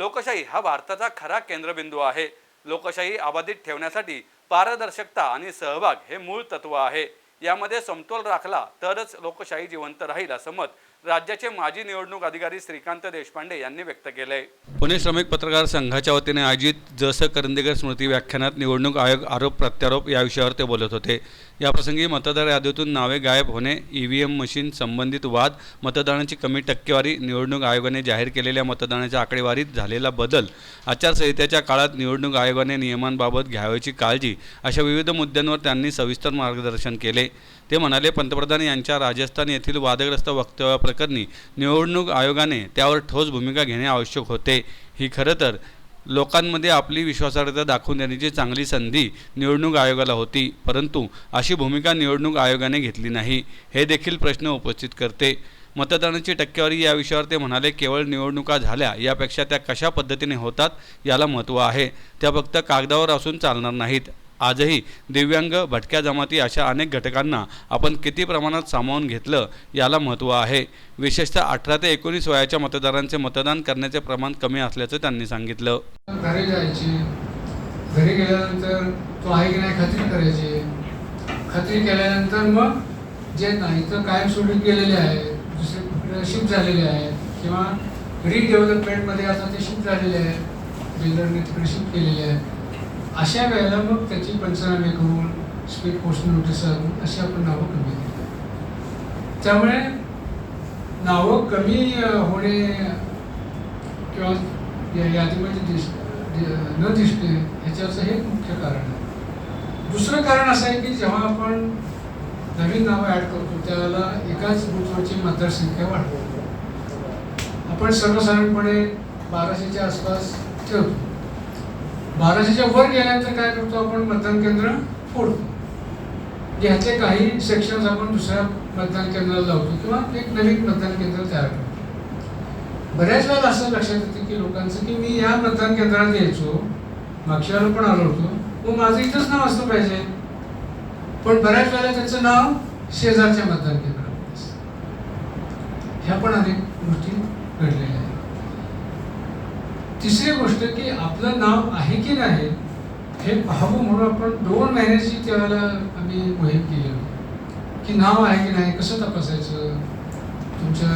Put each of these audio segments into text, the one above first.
लोकशाही हा भारताचा खरा केंद्रबिंदू आहे. लोकशाही अबाधित ठेवण्यासाठी पारदर्शकता आणि सहभाग हे मूळ तत्व आहे. यामध्ये समतोल राखला तरच लोकशाही जिवंत राहील असं मत राज्याचे माजी निवडणूक अधिकारी श्रीकांत देशपांडे यांनी व्यक्त केले. पुणे श्रमिक पत्रकार संघाच्या वतीने आयोजित जस करंदीकर स्मृती व्याख्यानात निवडणूक आयोग आरोप प्रत्यारोप या विषयावर ते बोलत होते. याप्रसंगी मतदार यादीतून नावे गायब होणे ई व्ही एम मशीन संबंधित वाद मतदानाची कमी टक्केवारी निवडणूक आयोगाने जाहीर केलेल्या मतदानाच्या आकडेवारीत झालेला बदल आचारसंहितेच्या काळात निवडणूक आयोगाने नियमांबाबत घ्यावयाची काळजी अशा विविध मुद्द्यांवर त्यांनी सविस्तर मार्गदर्शन केले. ते म्हणाले पंतप्रधान यांच्या राजस्थान येथील वादग्रस्त वक्तव्याप्रकरणी निवडणूक आयोगाने त्यावर ठोस भूमिका घेणे आवश्यक होते. ही खरं तर लोकांमध्ये आपली विश्वासार्हता दाखवून देण्याची चांगली संधी निवडणूक आयोगाला होती परंतु अशी भूमिका निवडणूक आयोगाने घेतली नाही हे देखील प्रश्न उपस्थित करते. मतदानाची टक्केवारी या विषयावर ते म्हणाले केवळ निवडणुका झाल्या यापेक्षा त्या कशा पद्धतीने होतात याला महत्त्व आहे. त्या फक्त कागदावर असून चालणार नाहीत. आजही दिव्यांग भटक्या जमाती अशा अनेक घटकांना आपण किती प्रमाणात सामावून घेतलं याला महत्त्व आहे. विशेषतः अठरा ते एकोणीस वयाच्या मतदारांचे मतदान करण्याचे प्रमाण कमी असल्याचं त्यांनी सांगितलं. घरी जायची. घरी गेल्यानंतर तो आहे की नाही खात्री करायची. खात्री केल्यानंतर मग जे नाही तर कायम सोडून गेलेले आहेत दुसरे शिफ्ट झालेले आहेत किंवा रिडेव्हलपमेंटमध्ये आता ते शिफ्ट झालेले आहेत बिल्डरने तिकडे शिफ्ट केलेले आहेत. अशा वेळेला मग त्याची पंचनामे करून स्पीड पोस्ट नोटीस आणून अशी आपण नावं कमी केली त्यामुळे नावं कमी होणे किंवा या यादीमध्ये दिस न दिसणे ह्याच्याचं हे मुख्य कारण आहे. दुसरं कारण असं आहे की जेव्हा आपण नवीन नावं ॲड करतो त्यावेळेला एकाच बुथवरची मतदारसंख्या वाढवतो. आपण सर्वसाधारणपणे बाराशेच्या आसपास ठेवतो. बाराशेच्या वर गेल्यानंतर काय करतो आपण? मतदान केंद्र फोडतो. ह्याचे काही सेक्शन्स आपण दुसऱ्या मतदान केंद्राला लावतो किंवा एक नवीन मतदान केंद्र तयार करतो. बऱ्याच वेळेला असं लक्षात येतं की लोकांचं की मी या मतदान केंद्रात यायचो मागच्या वेळेला पण आलो होतो. मग माझं इथंच नाव असलं पाहिजे. पण बऱ्याच वेळेला त्याचं नाव शेजारच्या मतदान केंद्रात ह्या पण अनेक गोष्टी घडलेल्या आहेत. तिसरी गोष्ट की आपलं नाव आहे की नाही हे पाहावं म्हणून आपण दोन महिन्याची त्यावेळेला आम्ही मोहीम केली होती. की नाव आहे की नाही कसं तपासायचं? तुमचं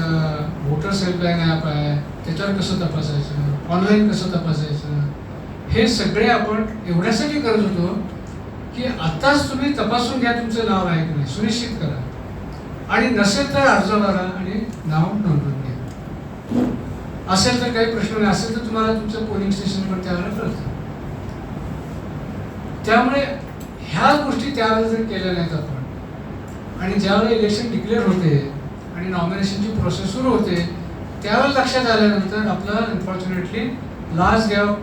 वोटर हेल्पलाईन ॲप आहे त्याच्यावर कसं तपासायचं? ऑनलाईन कसं तपासायचं? हे सगळे आपण एवढ्यासाठी करत होतो की आत्ताच तुम्ही तपासून घ्या तुमचं नाव आहे की नाही सुनिश्चित करा. आणि नसेल तर अर्ज भरा आणि नाव नोंदवून घ्या. असेल तर काही प्रश्न नाही. असेल तर तुम्हाला तुमचं पोलिंग स्टेशनवर त्यावेळेला कळतं. त्यामुळे ह्या गोष्टी त्यावेळेला जर केल्या नाहीत आपण आणि ज्यावेळेला इलेक्शन डिक्लेअर होते आणि नॉमिनेशनची प्रोसेस सुरू होते त्यावेळेला लक्षात आल्यानंतर आपलं unfortunately last day of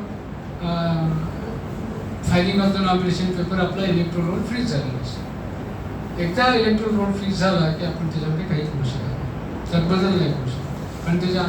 filing of the nomination paper आपला इलेक्ट्रोल रोड फ्रीज झालेला असतो. एकदा इलेक्ट्रोल रोड फ्रीज झाला की आपण त्याच्यामध्ये काही करू शकत नाही. त्यात बदल नाही करू शकत कारण त्याच्या